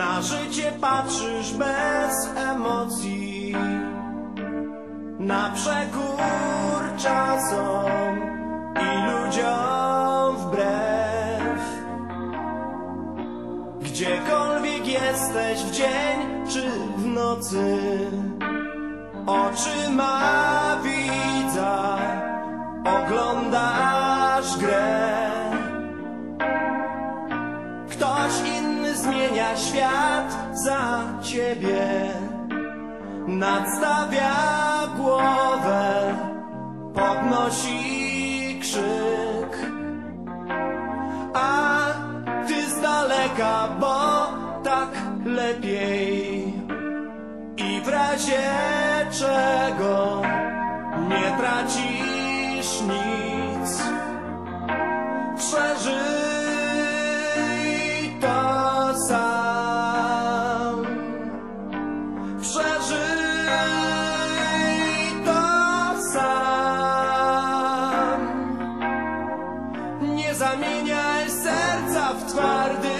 Na życie patrzysz bez emocji. Na przekór czasom i ludziom wbrew. Gdziekolwiek jesteś w dzień czy w nocy Oczyma widza oglądasz grę świat za ciebie. Nadstawia głowę, podnosi krzyk. A ty z daleka, bo tak lepiej. I w razie czego nie tracisz nic zamieniaj serca w twardy